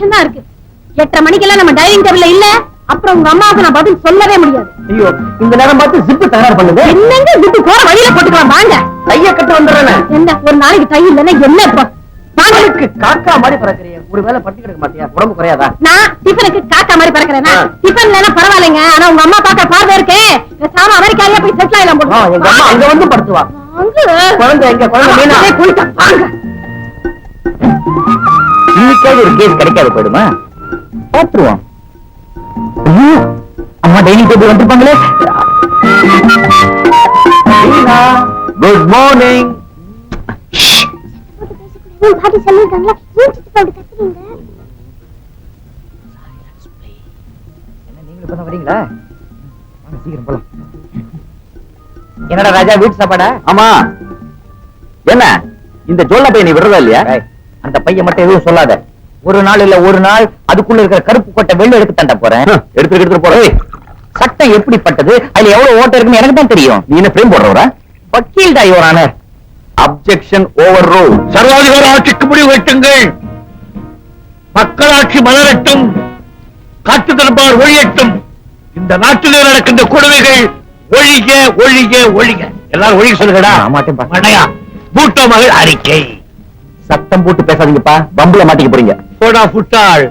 நிமிஷம் தான் இருக்கு. எட்டரை மணிக்கெல்லாம் நம்ம டைனிங் டேபிள்ல இல்ல. அப்புறம் உங்க அம்மாவுக்கு நான் பதில் சொல்லவே முடியாது. ஐயோ இந்த நேரம் பார்த்து ஜிப்பு தயார் பண்ணுது என்னங்க விட்டு போற வழியில போட்டுக்கலாம் வாங்க. கைய கட்டு வந்துடுறேன். என்ன ஒரு நாளைக்கு கை இல்லைன்னா என்ன இப்போ? வாங்க. உங்களுக்கு காக்கா மாதிரி பறக்குறிய. ஒரு வேலை பட்டி கிடக்க மாட்டியா? உடம்பு குறையாதா? நான் டிஃபனுக்கு காக்கா மாதிரி பறக்கிறேனா. ஆ. டிஃபன்ல பரவாயில்லைங்க. ஆனா உங்க அம்மா பாக்க பார்வை இருக்கே. சாம அமெரிக்காலயே போய் செட்டில் ஆயிலாம் ஆ, எங்க அம்மா அங்க வந்து படுத்துவா குழந்தை எங்க? குழந்தை மீனா? போயிட்டான் வாங்க. இன்னைக்காவது ஒரு கேஸ் கிடைக்காது போயிடுமா? பாத்துருவோம் அம்மா டைனிங் டேபிள் வந்திருப்பாங்களே. குட் மார்னிங் பாட்டி சொல்லிருக்காங்களா? ஏன் சித்தி போட்டு கத்துறீங்க. நீங்களும் இப்பதான் வரீங்களா வாங்க, சீக்கிரம் போலாம். என்னடா ராஜா வீட்டு சாப்பாடா? ஆமா என்ன? இந்த ஜோல்ல பையன் விடுறதா இல்லையா? அந்த பையன் மட்டும் எதுவும் சொல்லாத. ஒரு நாள் இல்ல ஒரு நாள் அதுக்குள்ள இருக்கிற கருப்பு கொட்டை வெள்ள எடுத்து தண்ட போறேன். எடுத்து எடுத்து போறேன் சட்டம் எப்படிப்பட்டது? அதுல எவ்வளவு ஓட்ட இருக்குன்னு எனக்கு தான் தெரியும். நீ என்ன பிரேம் போடுறவரா வக்கீல் தான் யுவர் அப்செக்ஷன் ஓவர் ரூல் சர்வாதிகார ஆட்சிக்கு முடிவு கட்டுங்கள் மக்களாட்சி மலரட்டும். காட்டு தரப்பார் ஒழியட்டும். இந்த நாட்டிலே நடக்கின்ற கொடுமைகள் ஒழிக ஒழிக ஒழிக. எல்லாரும் ஒழிக சொல்லுங்கடா. மாட்டேன்பா. மடையா பூட்டோ மகள் அறிக்கை. சத்தம் போட்டு பேசாதீங்கப்பா. பம்புல மாட்டிக்க போறீங்க. போடா புட்டாள்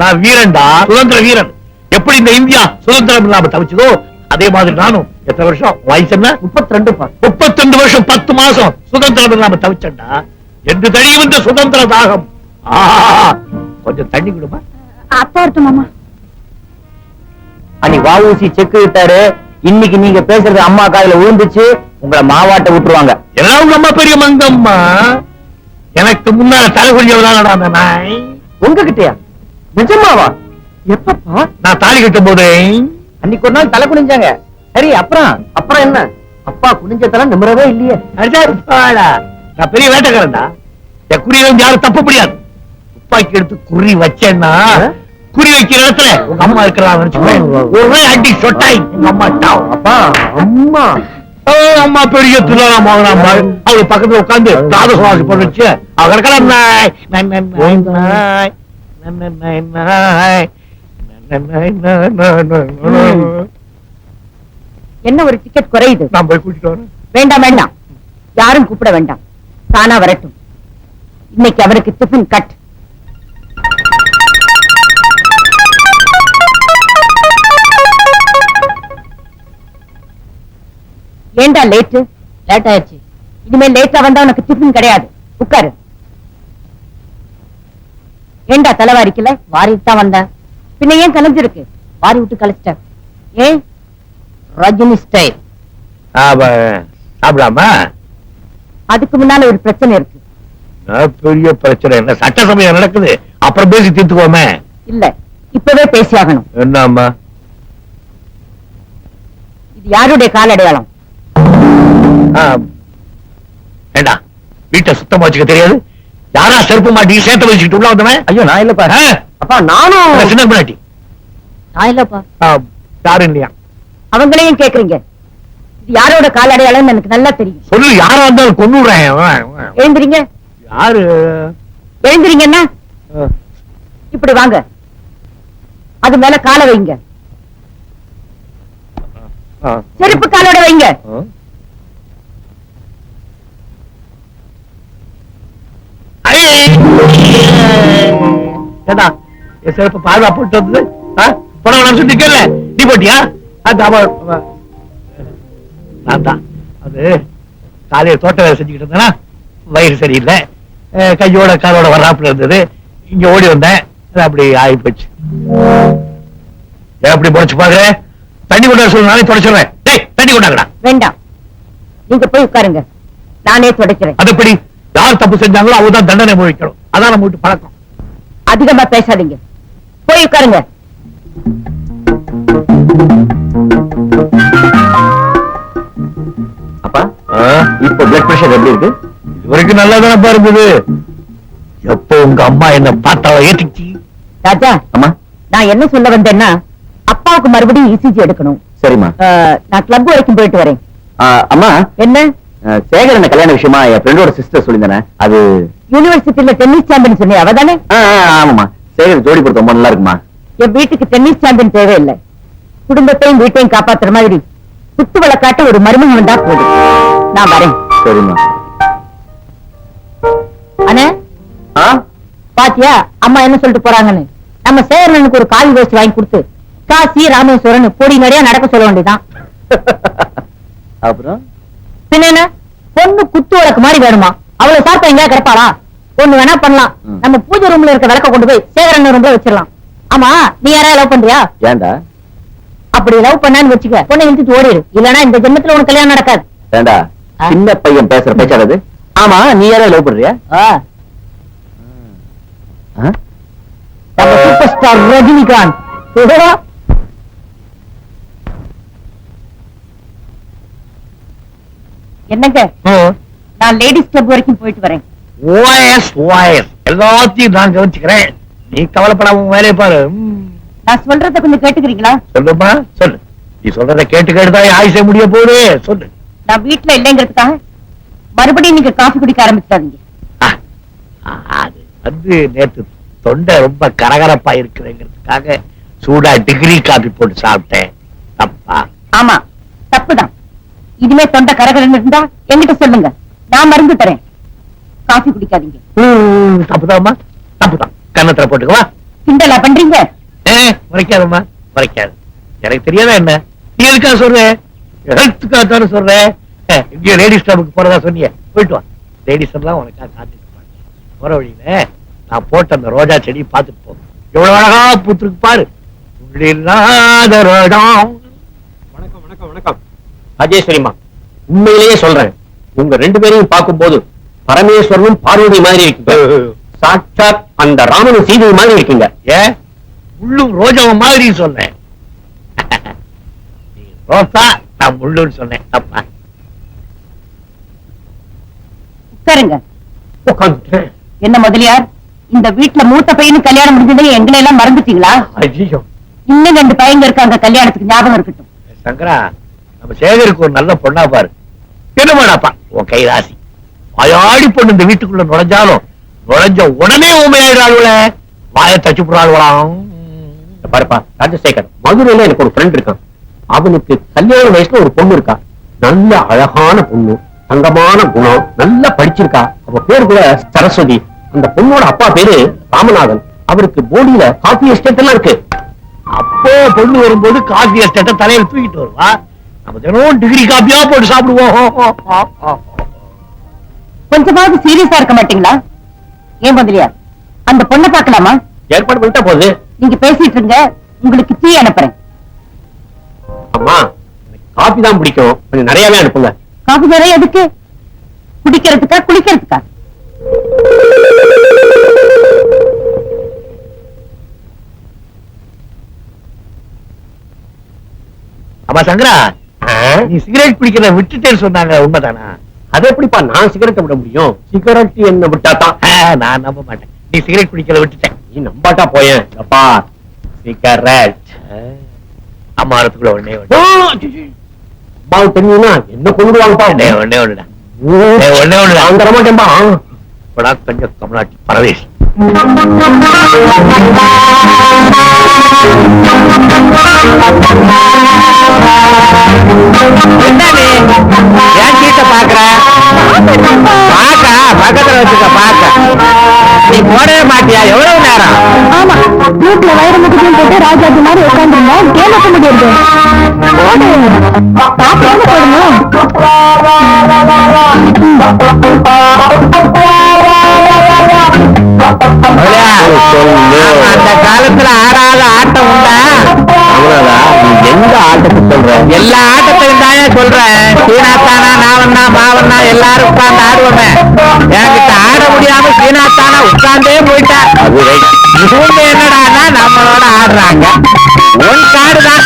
நான் வீரன்டா. சுதந்திர வீரன். எப்படி இந்த இந்தியா சுதந்திரம் இல்லாம தவிச்சதோ அதே மாதிரி நானும். எத்தனை வருஷம்? வயசு என்ன? முப்பத்தி ரெண்டுப்பா முப்பத்தெண்டு வருஷம் பத்து மாசம் சுதந்திரம் இல்லாம தவிச்சண்டா என்று தனியும் இந்த சுதந்திர தாகம். ஆஹா, கொஞ்சம் தண்ணி கொடுமா? அப்பா வரட்டும் மாமா. அன்னைக்கு வாவூசி செக் விட்டாரு இன்னைக்கு நீங்க பேசுறது அம்மா காதுல விழுந்துச்சு. உங்களை மாவாட்ட விட்டுருவாங்க. எல்லாம் உங்க அம்மா பெரிய மங்கம்மா. எனக்கு முன்னால தலை கொஞ்சம் அந்த நாய். உங்ககிட்டயா? நிஜமாவா? எப்பப்பா? நான் தாலி கட்டும் போதே அன்னைக்கு ஒரு நாள் தலை குனிஞ்சாங்க. சரி அப்புறம்? அப்புறம் என்ன? அப்பா குனிஞ்ச தலை நிமிரவே இல்லையே. அடப்பாடா, நான் பெரிய வேட்டைக்காரன்டா. என் இருந்து யாரும் தப்ப முடியாது துப்பாக்கி எடுத்து குறி வச்சேன்னா? குறி வைக்கிற இடத்துல உங்க அம்மா இருக்கிறாங்க ஒரே அடி சொட்டாய். உங்க அம்மா அப்பா அம்மா. அம்மா பெரிய துலாரா மகனாம்மா அவரு பக்கத்துல உட்கார்ந்து தாத சுவாசி பண்ணுச்சு அவ. நாய், நாய், நாய், நாய், நாய், நாய். என்ன ஒரு டிக்கெட் குறையுது நான் போய் கூட்டிட்டு வரேன் வேண்டாம் வேண்டாம் யாரும் கூப்பிட வேண்டாம் தானா வரட்டும் இன்னைக்கு அவருக்கு டிஃபன் கட் ஏண்டா லேட்டு லேட் ஆயிடுச்சு. இனிமே லேட்டா வந்தா உனக்கு டிஃபன் கிடையாது. உட்காரு. ஏண்டா தலைவாரிக்கல? வாரிட்டு தான் வந்தேன் பின்ன ஏன் கலைஞ்சிருக்கு? வாரி விட்டு கலைச்சிட்ட. ஏன்? ரஜினி ஸ்டைல் சாப்பிடாமா அதுக்கு முன்னால ஒரு பிரச்சனை இருக்கு. நான் பெரிய பிரச்சனை. என்ன சட்ட சமயம் நடக்குது. அப்புறம் பேசி தீர்த்துக்கோமே இல்ல இப்பவே பேசியாகணும். என்னம்மா? இது யாருடைய கால் அடையாளம் ஏண்டா வீட்டை சுத்தமா வச்சுக்க தெரியாது? யாரா செருப்பு மாட்டி சேர்த்து வச்சுக்கிட்டு உள்ள வந்தவன்? ஐயோ நான் இல்லப்பா. அப்பா நானும் சின்ன பிள்ளாட்டி நான் இல்லப்பா. யாரு இல்லையா? அவங்களையும் கேக்குறீங்க. இது யாரோட கால் எனக்கு நல்லா தெரியும். சொல்லு யாரா இருந்தாலும் கொண்டுறேன் எழுந்திரீங்க. யாரு? ஆ, இப்படி வாங்க. அது மேல காலை வைங்க. செருப்பு காலோட வைங்க. ஏண்டா என் செருப்பு பாதுகாப்பு போட்டு வந்தது? பணம் நான் சொல்லிக்கல நீ போட்டியா? அது அவ அவ- நான் தான். அது காலையில தோட்ட வேலை செஞ்சுக்கிட்டு இருந்தேனா வயிறு சரியில்லை. கையோட காலோட வர்றாப்புல இருந்தது. இங்க ஓடி வந்தேன். அப்படி ஆகி போச்சு. ஏன் அப்படி முறைச்சு பாக்குற தண்ணி கொண்டாட சொல்லு தொடச்சிடுறேன். டேய் தண்ணி கொண்டாங்கடா வேண்டாம். நீங்க போய் உட்காருங்க. நானே துடைக்கிறேன். அது எப்படி? யார் தப்பு செஞ்சாங்களோ அவங்க தான் தண்டனை முழிக்கணும் அதான் நம்ம வீட்டு பழக்கம். அதிகமா பேசாதீங்க. போய் உட்காருங்க. அப்பா இப்போ பிளட் பிரஷர் எப்படி இருக்கு? இது வரைக்கும் நல்லா தானே இருந்தது எப்போ உங்க அம்மா என்ன பார்த்தாவ ஏத்திச்சு ராஜா அம்மா. நான் என்ன சொல்ல வந்தேன்னா அப்பாவுக்கு மறுபடியும் இசிஜி எடுக்கணும். சரிம்மா. நான் கிளப் வரைக்கும் போயிட்டு வரேன். அம்மா. என்ன? சேகரன் கல்யாண விஷயமா என் ஃப்ரெண்டோட சிஸ்டர் சொல்லியிருந்தேன்? அது யூனிவர்சிட்டியில டென்னிஸ் சாம்பியன் சொன்னி அவதானே? ஆ, ஆ, ஆமாம்மா. சேகர் ஜோடி பொறுத்த ரொம்ப நல்லா இருக்குமா? என் வீட்டுக்கு டென்னிஸ் சாம்பியன் தேவையில்லை. குடும்பத்தையும் வீட்டையும் காப்பாத்துற மாதிரி குத்து வழக்காட்ட ஒரு மருமகன் வந்தா போதும். நான் வரேன். சரிம்மா. அண்ணே? பாத்தியா? அம்மா என்ன சொல்லிட்டு போறாங்கன்னு. நம்ம சேரனுக்கு ஒரு காவி வேஸ்ட் வாங்கி கொடுத்து காசி ராமேஸ்வரன் பொடி நிறைய நடக்க சொல்ல வேண்டியதான் அப்புறம்? பின்ன பொண்ணு குத்து விளக்கு மாதிரி வேணுமா? அவ்வளவு சாப்பிட்டா எங்கேயா கிடப்பாளா? ஒண்ணு வேணா பண்ணலாம். நம்ம பூஜை ரூம்ல இருக்க விளக்க கொண்டு போய் சேகரன் ரூம்ல வச்சிடலாம். ஆமா நீ யாரையா லவ் பண்றியா? ஏன்டா? அப்படி லவ் பண்ணான்னு வச்சுக்க பொண்ணை இழுத்துட்டு ஓடிடு. இல்லனா இந்த ஜென்மத்துல உனக்கு கல்யாணம் நடக்காது. ஏண்டா. சின்ன பையன் பேசுற பேச்சானது ஆமா நீ யாரோ லவ் பண்றியா? Super star Rajinikanth. என்னங்க? நான் லேடிஸ் கிளப் வரைக்கும் போயிட்டு வரேன். ஓஎஸ் ஓஎஸ் எல்லாத்தையும் நான் கவனிச்சுக்கிறேன். நீ கவலைப்படாம உன் வேலையை பாரு. நான் சொல்றத கொஞ்சம் கேட்டுக்கிறீங்களா? சொல்லுமா சொல்லு. நீ சொல்றத கேட்டு கேட்டுதான் ஆயுசே முடிய போகுது. சொல்லு. நான் வீட்டுல இல்லைங்கிறதுக்காக மறுபடியும் நீங்க காஃபி குடிக்க ஆரம்பிச்சிடாதீங்க. ஆ, ஆ, அது வந்து நேத்து தொண்டை ரொம்ப கரகரப்பா இருக்குதுங்கிறதுக்காக சூடா டிகிரி காபி போட்டு சாப்பிட்டேன். தப்பா? ஆமா தப்புதான். இனிமே தொண்டை கரகரன்னு இருந்தா என்கிட்ட சொல்லுங்க. நான் மருந்து தரேன். காஃபி குடிக்காதீங்க. ம், தப்புதாம்மா தப்புதான் கன்னத்துல போட்டுக்கவா? கிண்டலா பண்றீங்க? ஏ மறைக்காதம்மா மறைக்காது எனக்கு தெரியாதா என்ன? நீ எதுக்கா சொல்ற? ஹெல்த்துக்காக தானே சொல்ற? ஏ, இங்கேயும் லேடிஸ் கிளப்புக்கு போறதா சொன்னியே. போயிட்டு வா. லேடிஸ் எல்லாம் உனக்காக காத்துட்டு இருப்பாங்க. போற வழியில நான் போட்ட அந்த ரோஜா செடி பார்த்துட்டு போ. எவ்வளவு அழகா பூத்துருக்கு பாரு. உள்ளில்லாத ரோஜம் வணக்கம் வணக்கம் வணக்கம். ராஜேஸ்வரிமா உண்மையிலேயே சொல்றேன். உங்க ரெண்டு பேரையும் பார்க்கும்போது பரமேஸ்வரனும் பார்வதி மாதிரி இருக்கீங்க. சாட்சாத் அந்த ராமனும் சீதை மாதிரி இருக்கீங்க. ஏன் முள்ளும் ரோஜாவும் மாதிரி சொன்னேன். ரோசா நான் சொன்னேன். உட்காருங்க. உட்காந்துட்டேன். என்ன முதலியார் இந்த வீட்டுல மூத்த பையனு கல்யாணம் முடிஞ்சதே எங்களை எல்லாம் மறந்துட்டீங்களா? ஐயோ இன்னும் ரெண்டு பையங்க இருக்காங்க கல்யாணத்துக்கு ஞாபகம் இருக்கட்டும். சங்கரா நம்ம சேகருக்கு ஒரு நல்ல பொண்ணா பாரு. என்னமாடாப்பா உன் கை ராசி வாயாடி பொண்ணு இந்த வீட்டுக்குள்ள நுழைஞ்சாலும் நுழைஞ்ச உடனே உண்மையாயிடாளுல வாயை தச்சு போடுறாளுவலாம் பாருப்பா ராஜசேகர். மதுரையில எனக்கு ஒரு ஃப்ரெண்ட் இருக்கான். அவனுக்கு கல்யாண வயசுல ஒரு பொண்ணு இருக்கா. நல்ல அழகான பொண்ணு தங்கமான குணம் நல்லா படிச்சிருக்கா. அவ பேர் கூட சரஸ்வதி. அந்த பொண்ணோட அப்பா பேரு ராமநாதன். அவருக்கு போடியில காஃபி எஸ்டேட் எல்லாம் இருக்கு. அப்போ பொண்ணு வரும்போது காஃபி எஸ்டேட்டை தலையில் தூக்கிட்டு வருவா. நம்ம தினம் டிகிரி காப்பியா போட்டு சாப்பிடுவோம். கொஞ்சமாவது சீரியஸா இருக்க மாட்டீங்களா? ஏன் முதலியார் அந்த பொண்ணை பார்க்கலாமா? ஏற்பாடு பண்ணிட்டா போகுது நீங்க பேசிட்டு இருங்க உங்களுக்கு டீ அனுப்புறேன். அம்மா காஃபி தான் பிடிக்கும். கொஞ்சம் நிறையவே அனுப்புங்க. காஃபி நிறைய எதுக்கு? குடிக்கிறதுக்கா குளிக்கிறதுக்கா? அப்பா சங்கரா? நீ சிகரெட் பிடிக்கிறத விட்டுட்டேன்னு சொன்னாங்க உண்மைதானா? அது எப்படிப்பா நான் சிகரெட்டை விட முடியும்? சிகரெட் என்ன விட்டா தான் ஆ, நான் நம்ப மாட்டேன். நீ சிகரெட் பிடிக்கிறத விட்டுட்டேன் நீ நம்பாட்டா போயேன்? அப்பா சிகரெட் அம்மாவதுக்குள்ள ஒண்ணே ஒண்ணு. அம்மாவுக்கு தெரியும்னா என்ன கொண்டுடுவாங்கப்பா? ஒண்ணே ஒண்ணுடா. ஒண்ணே ஒண்ணுடா. நான் தர மாட்டேன்பா. இப்படா கொஞ்சம் கமலாட்டி பரவேஷ். நீ போடவே மாட்டியா? எவ்வளவு நேரம்? ஆமா. வீட்டுல வயிறு முக்கியம் போட்டு ராஜாஜி மாதிரி உட்காந்துருந்தா கேட்க முடியாது. பாப்பாங்க போடணும்? அந்த காலத்துல ஆறாத ஆட்டம் உண்டா? எந்த ஆட்டத்தை சொல்ற? எல்லா ஆட்டத்தையும் தானே சொல்றேன் சீனாத்தானா நாவண்ணா மாவண்ணா எல்லாரும் உட்கார்ந்து ஆடுவோமே. என்கிட்ட ஆட முடியாம சீனாத்தானா உட்கார்ந்தே போயிட்டா. என்னடான்னா நம்மளோட ஆடுறாங்க. உன் காடு தான்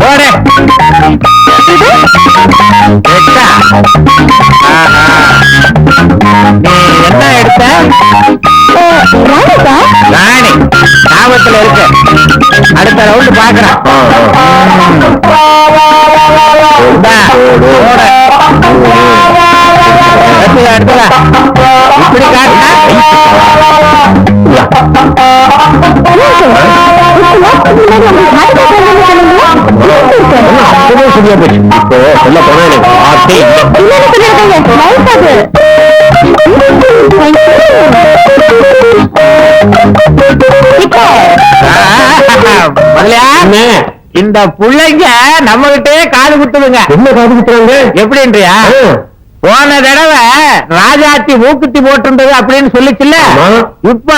போடு. நீ என்ன எடுத்த? ராணி. ஞாபகத்துல இருக்கு. அடுத்த ரவுண்டு பாக்குறேன் இப்படி காட்டினா? இந்த புள்ளைங்க நம்ம கிட்டே காது குத்துதுங்க. என்ன காது குத்துறாங்க? எப்படின்றியா? போன தடவை ராஜாத்தி மூக்குத்தி போட்டிருந்தது அப்படின்னு சொல்லிச்சுல்ல. இப்ப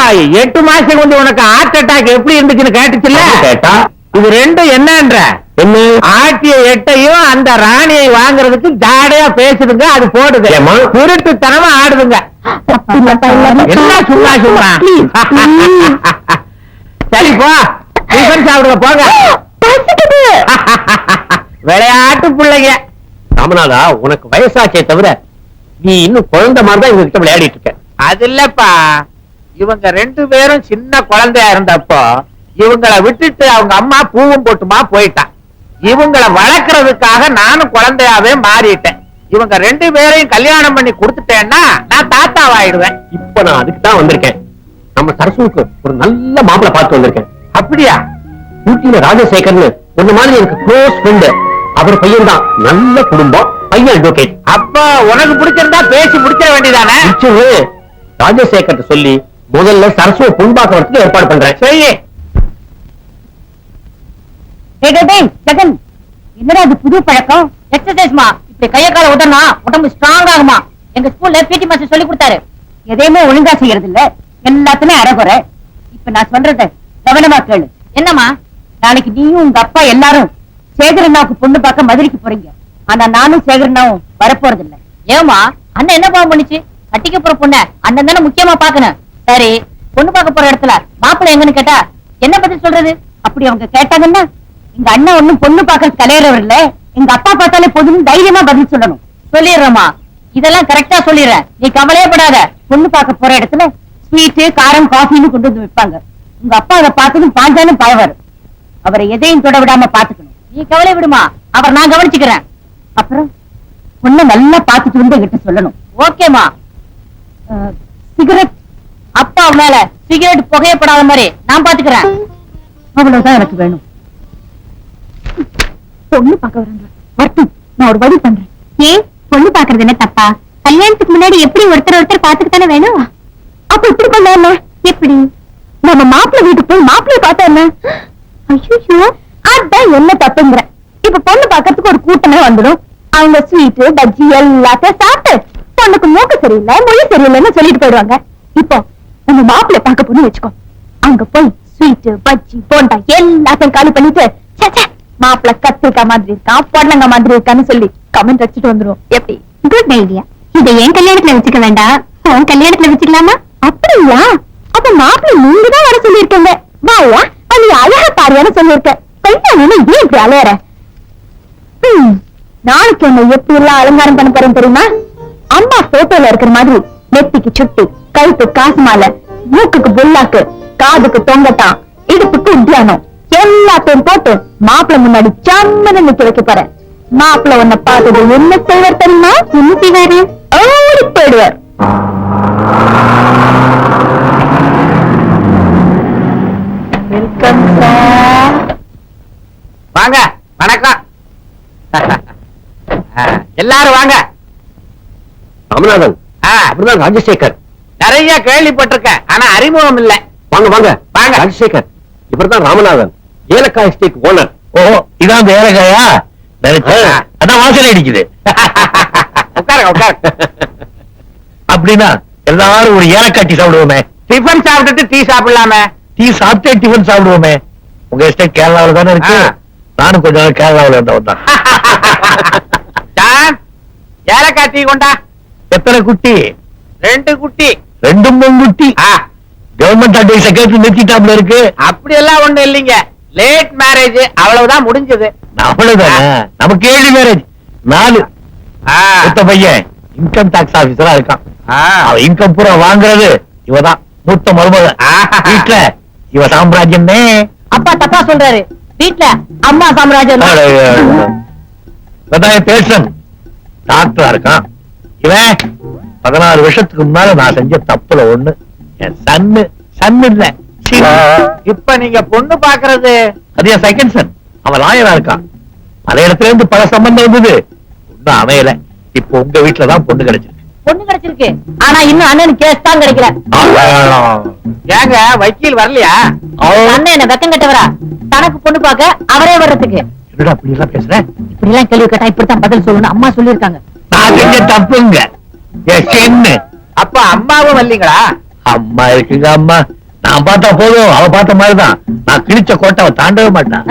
எட்டு மாசம் வந்து உனக்கு ஹார்ட் அட்டாக் எப்படி இருந்துச்சுன்னு கேட்டுச்சுல்ல? இது ரெண்டும் என்னன்ற? என்ன? ஆட்டிய எட்டையும் அந்த ராணியை வாங்குறதுக்கு ஜாடையா பேசுதுங்க அது போடுது? திருட்டுத்தனமா ஆடுதுங்க. என்ன சும்மா சும்மா? சரி போ. டிஃபன் சாப்பிடுங்க போங்க. விளையாட்டு பிள்ளைங்க. ராமநாதா உனக்கு வயசாச்சே தவிர நீ இன்னும் குழந்தை மாதிரி தான் இவங்க கிட்ட விளையாடிட்டு இருக்க. அது இல்லப்பா. இவங்க ரெண்டு பேரும் சின்ன குழந்தையா இருந்தப்போ இவங்கள விட்டுட்டு அவங்க அம்மா பூவும் போட்டுமா போயிட்டான் இவங்கள வளர்க்கறதுக்காக நானும் குழந்தையாவே மாறிட்டேன். இவங்க ரெண்டு பேரையும் கல்யாணம் பண்ணி கொடுத்துட்டேன்னா நான் தாத்தாவாயிடுவேன் இப்ப நான் அதுக்கு தான் வந்திருக்கேன். நம்ம சரசுக்கு ஒரு நல்ல மாப்பிளை பார்த்து வந்திருக்கேன். அப்படியா? ஊட்டியில ராஜசேகர்னு ஒரு மாதிரி எனக்கு க்ளோஸ் ஃப்ரெண்டு அவர் பையன் தான் நல்ல குடும்பம். பையன் அட்வொகேட் அப்ப உனக்கு பிடிச்சிருந்தா பேசி முடிச்சிட வேண்டியதானே? ராஜசேகர் சொல்லி முதல்ல சரசுவை பொன்பாக்க வரத்துக்கு ஏற்பாடு பண்றேன். சரி ஜெகன் என்னடா இது புது பழக்கம்? எக்ஸசைஸ்மா இப்படி கைய கால உடனா உடம்பு ஸ்ட்ராங் ஆகுமா? எங்க ஸ்கூல்ல பிடி மாஸ்டர் சொல்லி கொடுத்தாரு. எதையுமே ஒழுங்கா செய்யறது இல்ல எல்லாத்துலயும் அறகுறை. இப்ப நான் சொல்றத கவனமா கேளு. என்னம்மா? நாளைக்கு நீயும் உங்க அப்பா எல்லாரும் சேகரண்ணாவுக்கு பொண்ணு பார்க்க மதுரைக்கு போறீங்க. ஆனா நானும் சேகரனும் வரப்போறது இல்ல ஏமா அண்ணன் என்ன பாவம் பண்ணுச்சு? கட்டிக்க போற பொண்ண அண்ணன் தானே முக்கியமா பாக்கணும் சரி பொண்ணு பார்க்க போற இடத்துல மாப்பிள்ள எங்கன்னு கேட்டா என்ன பதில் சொல்றது? அப்படி அவங்க கேட்டாங்கன்னா எங்க அண்ணன் ஒண்ணும் பொண்ணு பார்க்கறது கலையறவர் இல்ல. எங்க அப்பா பார்த்தாலே போதும்னு தைரியமா பதில் சொல்லணும். சொல்லிடுறேம்மா. இதெல்லாம் கரெக்டா சொல்லிடுறேன். நீ கவலையே படாத. பொண்ணு பார்க்க போற இடத்துல ஸ்வீட்டு காரம் காஃபின்னு கொண்டு வந்து விற்பாங்க உங்க அப்பா அதை பார்த்ததும் பாஞ்சாலும் பயவர். அவரை எதையும் தொட விடாம பாத்துக்கணும் நீ கவலை விடுமா. அவர் நான் கவனிச்சுக்கிறேன். அப்புறம் பொண்ணை நல்லா பாத்துட்டு வந்து என்கிட்ட சொல்லணும். ஓகேமா சிகரெட். அப்பா மேல சிகரெட் புகையப்படாத மாதிரி நான் பாத்துக்கிறேன் அவ்வளவுதான் எனக்கு வேணும். பொண்ணு பார்க்க வராங்க வரட்டும் நான் ஒரு வழி பண்றேன். ஏன் பொண்ணு பாக்குறது என்ன தப்பா? கல்யாணத்துக்கு முன்னாடி எப்படி ஒருத்தர் ஒருத்தர் பாத்துக்கு தானே வேணும்? அப்ப இப்படி பண்ணாம எப்படி? நம்ம மாப்பிள்ளை வீட்டுக்கு போய் மாப்பிள்ளை பார்த்தா என்ன? ஐயோ அதான் என்ன தப்புங்கிற. இப்ப பொண்ணு பாக்கிறதுக்கு கூட்டமே வந்துடும். அவங்க ஸ்வீட்டு பஜ்ஜி எல்லாத்தையும் சாப்பிட்டு பொண்ணுக்கு மூக்கு சரியில்லை மொழி சரியில்லைன்னு சொல்லிட்டு போயிடுவாங்க. இப்போ உங்க மாப்பிள்ளை பார்க்க போன்னு வச்சுக்கோ. அங்க போய் ஸ்வீட்டு பஜ்ஜி போண்டா எல்லாத்தையும் காலி பண்ணிட்டு மாப்பிள்ள ச்சே, கத்திரிக்காய் மாதிரி இருக்கான் பொடலங்க மாதிரி இருக்கான்னு சொல்லி கமெண்ட் வச்சுட்டு வந்துரும். எப்படி? குட் ஐடியா இதை என் கல்யாணத்துல வச்சுக்க வேண்டாம். உன் கல்யாணத்துல வச்சுக்கலாமா? அப்படியா? அப்ப மாப்பிள்ளை நீங்க தான் வர சொல்லியிருக்கீங்க. வாயா அது அழகா பாரியான்னு சொல்லியிருக்க. கல்யாணம் ஏன் இப்படி அலையற? நாளைக்கு என்ன எப்படி எல்லாம் அலங்காரம் பண்ண போறேன் தெரியுமா? அம்மா போட்டோல இருக்கிற மாதிரி நெத்திக்கு சுட்டி கழுத்து காசு மாலை மூக்குக்கு புல்லாக்கு காதுக்கு தொங்கட்டான் இடுப்புக்கு உத்தியானம். எல்லாத்தையும் போட்டு மாப்பிள்ளை முன்னாடி சம்மன நிக்க வைக்க போறேன். மாப்பிள்ளை உன்னை பார்த்தது என்ன செய்வார் தெரியுமா? என்ன செய்வாரு ஓடி போயிடுவார். வாங்க வணக்கம். எல்லாரும் வாங்க. ராமநாதன் ஆ, அப்படிதான் ராஜசேகர். நிறைய கேள்விப்பட்டிருக்கேன் ஆனா அறிமுகம் இல்ல. வாங்க வாங்க. வாங்க. ராஜசேகர் இவர்தான் ராமநாதன் ஏலக்காய் எஸ்டேட் ஓனர் ஓ இதான் அந்த ஏலக்காயா. அதான் வாசல் அடிக்குது. உட்காருங்க உட்காருங்க. அப்படின்னா எல்லாரும் ஒரு ஏலக்காய் டீ சாப்பிடுவோமே. டிஃபன் சாப்பிட்டுட்டு டீ சாப்பிடலாமே. டீ சாப்பிட்டே டிஃபன் சாப்பிடுவோமே. உங்க எஸ்டேட் கேரளாவில தானே இருக்கு. நானும் கொஞ்ச நாள் கேரளாவில இருந்தவன் தான் ஏலக்காய் டீ கொண்டா. எத்தனை குட்டி? ரெண்டு குட்டி. ரெண்டும் மூணு குட்டி ஆ, கவர்மெண்ட் அட்வைஸ் கேட்டு நிறுத்திட்டாப்ல இருக்கு. அப்படி எல்லாம் ஒண்ணும் இல்லைங்க. லேட் மேரேஜ் அவ்வளவுதான் முடிஞ்சது. அவ்வளவுதானே? நமக்கு ஏழு மேரேஜ் நாலு. ஆ, ஒத்த பையன் இன்கம் டாக்ஸ் ஆபீசரா இருக்கான். ஆ. அவன் இன்கம் பூரா வாங்குறது இவதான். மூத்த மருமக ஆஹா. வீட்டுல இவ சாம்ராஜ்யம். அப்பா தப்பா சொல்றாரு. வீட்ல அம்மா சாம்ராஜ்யம் தான். பேசன் டாக்டரா இருக்கான். இவன் பதினாறு வருஷத்துக்கு முன்னால நான் செஞ்ச தப்புல ஒண்ணு. என் சன்னு சன்னு இல்ல. இப்ப நீங்க பொண்ணு பாக்குறது அது என் செகண்ட் சன் அவன் லாயரா இருக்கான். பல இடத்துல இருந்து பல சம்பந்தம் வந்தது ஒண்ணும் அமையல. இப்போ உங்க வீட்டுலதான் பொண்ணு கிடைச்சிருக்கு. பொண்ணு கிடைச்சிருக்கு. ஆனா இன்னும் அண்ணனுக்கு கேஸ் தான் கிடைக்கல. ஏங்க வக்கீல் வரலையா? அண்ணன் என்ன வெக்கம் கட்டவரா? தனக்கு பொண்ணு பார்க்க அவரே வர்றதுக்கு. என்னடா அப்படி எல்லாம் பேசுற? இப்படி எல்லாம் கேள்வி கேட்டா இப்படித்தான் பதில் சொல்லணும் அம்மா சொல்லியிருக்காங்க. நான் செஞ்ச தப்புங்க அப்ப அம்மாவும் வரலீங்களா அம்மா இருக்குங்க அம்மா. நான் பார்த்தா போதும். அவ பார்த்த மாதிரிதான். நான் கிழிச்ச கோட்டை அவ தாண்டவே மாட்டான்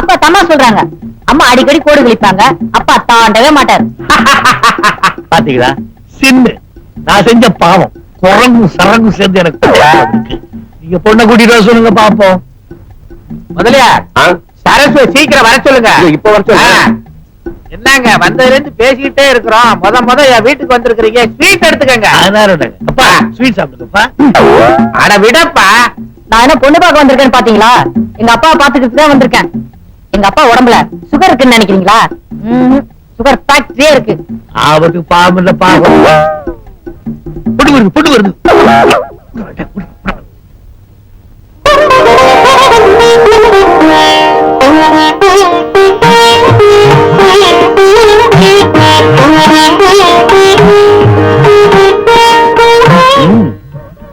அப்பா தம்மா சொல்றாங்க. அம்மா அடிக்கடி கோடு கிழிப்பாங்க. அப்பா தாண்டவே மாட்டாரு. பாத்தீங்களா? சின்னு. நான் செஞ்ச பாவம். குரங்கும் சரங்கும் சேர்ந்து எனக்கு. நீங்க பொண்ணை கூட்டிட்டு சொல்லுங்க பாப்போம். முதலியார். சரஸ்வதி சீக்கிரம் வர சொல்லுங்க. இப்ப வர சொல்லுங்க. என்னங்க வந்ததுல இருந்து பேசிக்கிட்டே இருக்கிறோம். முத முத என் வீட்டுக்கு வந்திருக்கிறீங்க. ஸ்வீட் எடுத்துக்கங்க. அப்பா. ஸ்வீட் சாப்பிடுங்கப்பா. அட விடப்பா. நான் என்ன பொண்ணு பார்க்க வந்திருக்கேன்னு பாத்தீங்களா? எங்க அப்பா பாத்துக்கிட்டு தான் வந்திருக்கேன். எங்க அப்பா உடம்புல சுகர் இருக்குன்னு நினைக்கிறீங்களா? சுகர் ஃபேக்டரியே இருக்கு. ஆபத்து பாவம் இல்ல பாவம் வருது பொண்ணு வருது.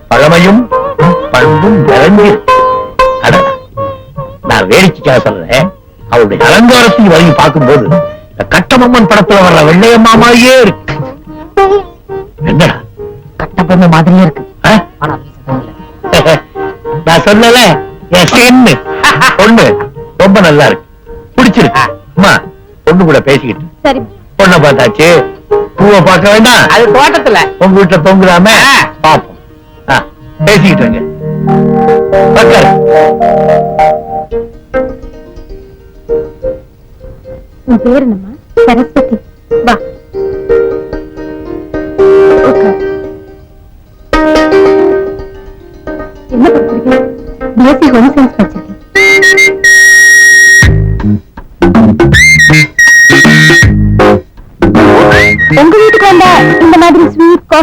பழமையும் பண்பும் நிறைஞ்சு நான் வேடிக்கைக்காக சொல்றேன். அவருடைய அலங்காரத்தையும் வரையும் பார்க்கும்போது கட்டபொம்மன் படத்துல வர்ற வெள்ளையம்மா மாதிரியே இருக்கு. என்னடா? கட்டபொம்மை மாதிரியே இருக்கு. நான் சொல்லல. என் பொண்ணு. ரொம்ப நல்லா இருக்கு. பிடிச்சிருக்கு. அம்மா பொண்ணு கூட பேசிக்கிட்டு. சரி. பொண்ணை பார்த்தாச்சு. பூவை பார்க்க வேண்டாம். அது தோட்டத்துல. உங்க வீட்டுல தொங்குதாம. பாப்போம் பேசிக்கிட்டு இருங்க. உன் பேர் என்னம்மா? சரஸ்வதி.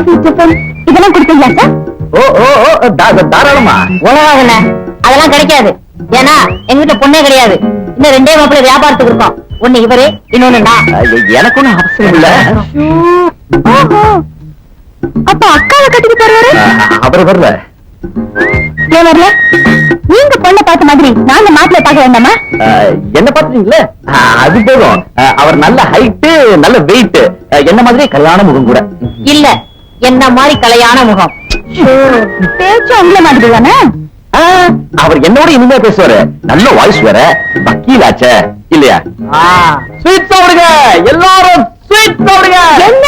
ஸ்வீட் காஃபி டிஃபன் இதெல்லாம் கொடுப்பீங்களா சார் ஓ ஓ ஓ தா- தாராளமா. உணவாகல. அதெல்லாம் கிடைக்காது. ஏன்னா எங்கிட்ட பொண்ணே கிடையாது. இன்னும் ரெண்டே மாப்பிள்ள வியாபாரத்துக்கு இருக்கோம். ஒண்ணு இவரு இன்னொன்னு நான். எனக்கு ஒண்ணும் அவசியம் இல்ல. அப்ப அக்காவை கட்டிட்டு தருவாரு அவர் வரல. ஏன் வரல? நீங்க பொண்ணை பார்த்த மாதிரி நாங்க மாப்பிள்ளை பார்க்க வேண்டாமா? என்ன பாத்துட்டீங்களே அது போதும். அவர் நல்ல ஹைட்டு நல்ல வெயிட் என்ன மாதிரி கல்யாண முகம் கூட. இல்ல. என்ன மாதிரி கலையான முகம்? பேச்சு உங்களை மாதிரி தானே? அவர் என்னோட இனிமே பேசுவாரு. நல்ல வாய்ஸ் வேற. வக்கீலாச்சே. இல்லையா? ஸ்வீட் சாப்பிடுங்க. எல்லாரும் ஸ்வீட் சாப்பிடுங்க. என்ன?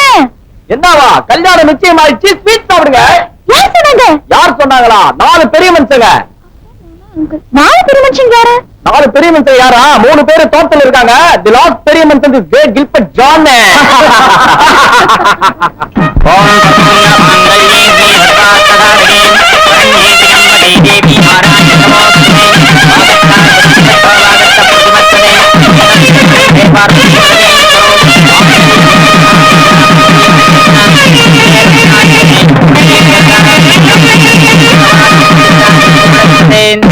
என்னவா? கல்யாணம் நிச்சயம் ஆயிடுச்சு ஸ்வீட் சாப்பிடுங்க. யார் சொன்னாங்க? யார் சொன்னாங்களா? நாலு பெரிய மனுஷங்க. நாலு பெரிய மனுஷங்க யாரு? நாலு பெரிய மனுஷன் யாரா? மூணு பேர் தோட்டத்தில் இருக்காங்க. தி லாஸ்ட் பெரிய மனுஷன் is great Gilbert John Thank